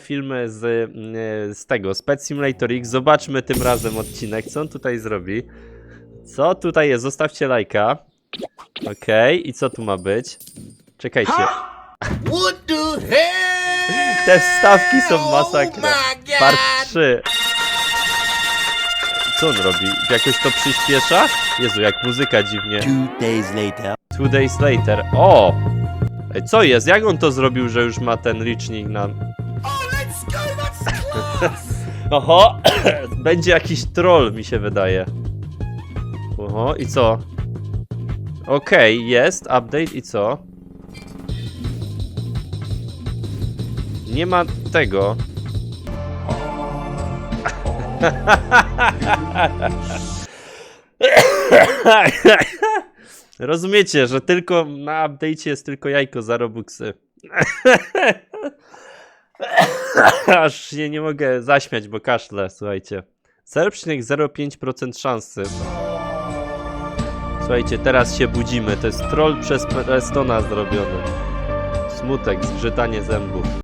Filmy z, y, z tego, z Pet Simulator X. Zobaczmy tym razem odcinek, co on tutaj zrobi. Co tutaj jest? Zostawcie lajka. Okej, i co tu ma być? Czekajcie. What the hell? Te wstawki są Oh masakra. my God. Part 3. Co on robi? Jakoś to przyspiesza? Jezu, jak muzyka dziwnie. Two days later. Two days later. O! Ej, co jest? Jak on to zrobił, że już ma ten licznik na... Oho! Będzie jakiś troll, mi się wydaje. Oho, i co? Okej, jest update i co? Nie ma tego. Rozumiecie, że tylko na update'cie jest tylko jajko za robuxy. Aż się nie mogę zaśmiać, bo kaszlę, słuchajcie. 0,05% szansy. Słuchajcie, teraz się budzimy. To jest troll przez Prestona zrobiony. Smutek, zgrzytanie zębów.